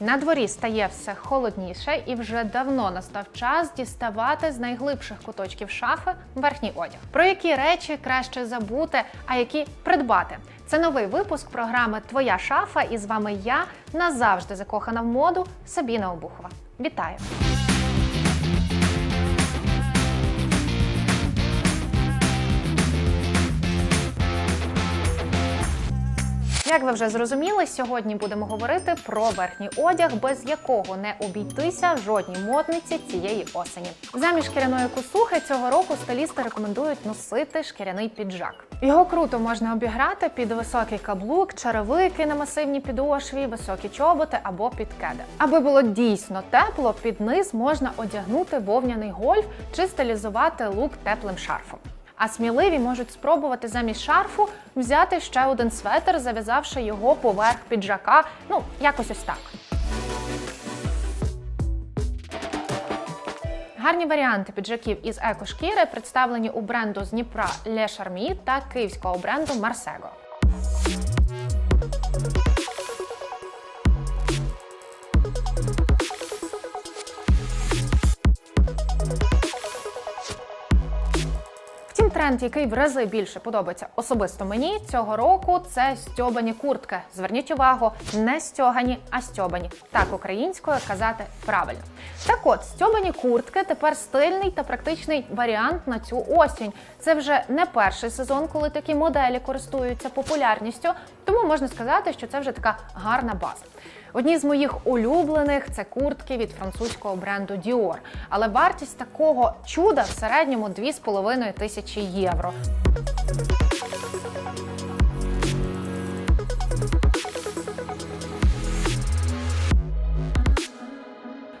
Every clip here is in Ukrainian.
На дворі стає все холодніше, і вже давно настав час діставати з найглибших куточків шафи верхній одяг. Про які речі краще забути, а які придбати. Це новий випуск програми Твоя шафа, і з вами я назавжди закохана в моду Сабіна Обухова. Вітаю! Як ви вже зрозуміли, сьогодні будемо говорити про верхній одяг, без якого не обійтися жодній модниці цієї осені. Замість шкіряної косухи цього року стилісти рекомендують носити шкіряний піджак. Його круто можна обіграти під високий каблук, черевики на масивній підошві, високі чоботи або під кеди. Аби було дійсно тепло, під низ можна одягнути вовняний гольф чи стилізувати лук теплим шарфом. А сміливі можуть спробувати замість шарфу взяти ще один светр, зав'язавши його поверх піджака. Ну, якось ось так. Гарні варіанти піджаків із екошкіри представлені у бренду з Дніпра Le Charmy та київського бренду Marsego. Тренд, який в рази більше подобається особисто мені цього року, це стьобані куртки. Зверніть увагу, не стьогані, а стьобані. Так українською казати правильно. Так от, стьобані куртки тепер стильний та практичний варіант на цю осінь. Це вже не перший сезон, коли такі моделі користуються популярністю, тому можна сказати, що це вже така гарна база. Одні з моїх улюблених це куртки від французького бренду Dior. Але вартість такого чуда в середньому 2,5 тисячі євро.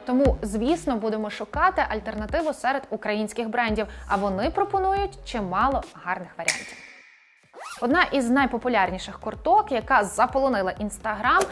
Тому, звісно, будемо шукати альтернативу серед українських брендів, а вони пропонують чимало гарних варіантів. Одна із найпопулярніших курток, яка заполонила інстаграм,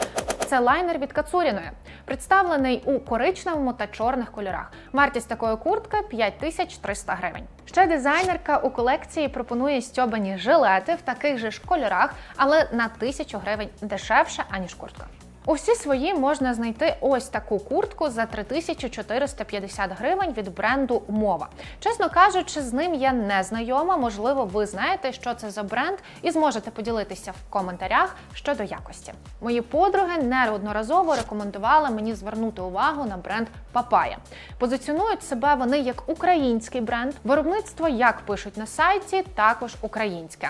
це лайнер від Кацуріної, представлений у коричневому та чорних кольорах. Вартість такої куртки 5300 гривень. Ще дизайнерка у колекції пропонує стьобані жилети в таких же ж кольорах, але на 1000 гривень дешевше аніж куртка. Усі свої можна знайти ось таку куртку за 3450 гривень від бренду Мова. Чесно кажучи, з ним я не знайома. Можливо, ви знаєте, що це за бренд, і зможете поділитися в коментарях щодо якості. Мої подруги неодноразово рекомендували мені звернути увагу на бренд Папая. Позиціонують себе вони як український бренд. Виробництво, як пишуть на сайті, також українське.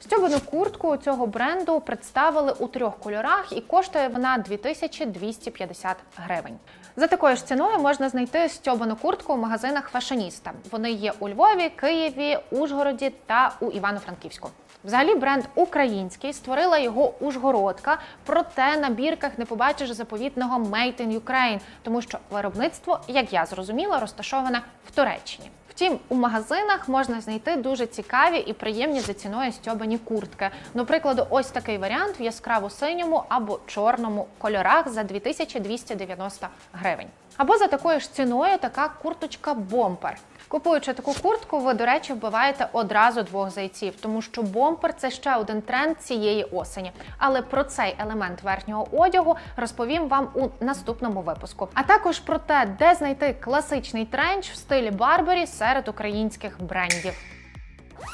Стьобану куртку цього бренду представили у трьох кольорах і коштує вона 2250 гривень. За такою ж ціною можна знайти стьобану куртку в магазинах Фашоніста. Вони є у Львові, Києві, Ужгороді та у Івано-Франківську. Взагалі, бренд український створила його Ужгородка, проте на бірках не побачиш заповітного «Made in Ukraine», тому що виробництво, як я зрозуміла, розташоване в Туреччині. Втім, у магазинах можна знайти дуже цікаві і приємні за ціною стьобані куртки. До прикладу, ось такий варіант в яскраво синьому або чорному кольорах за 2290 гривень. Або за такою ж ціною така курточка бомпер. Купуючи таку куртку, ви, до речі, вбиваєте одразу двох зайців, тому що бомпер це ще один тренд цієї осені. Але про цей елемент верхнього одягу розповім вам у наступному випуску. А також про те, де знайти класичний тренч в стилі Барбері серед українських брендів.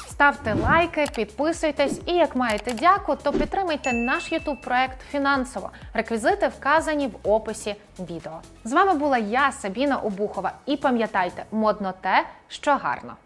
Ставте лайки, підписуйтесь і як маєте дяку, то підтримайте наш YouTube проект фінансово. Реквізити вказані в описі відео. З вами була я, Сабіна Обухова. І пам'ятайте, модно те, що гарно.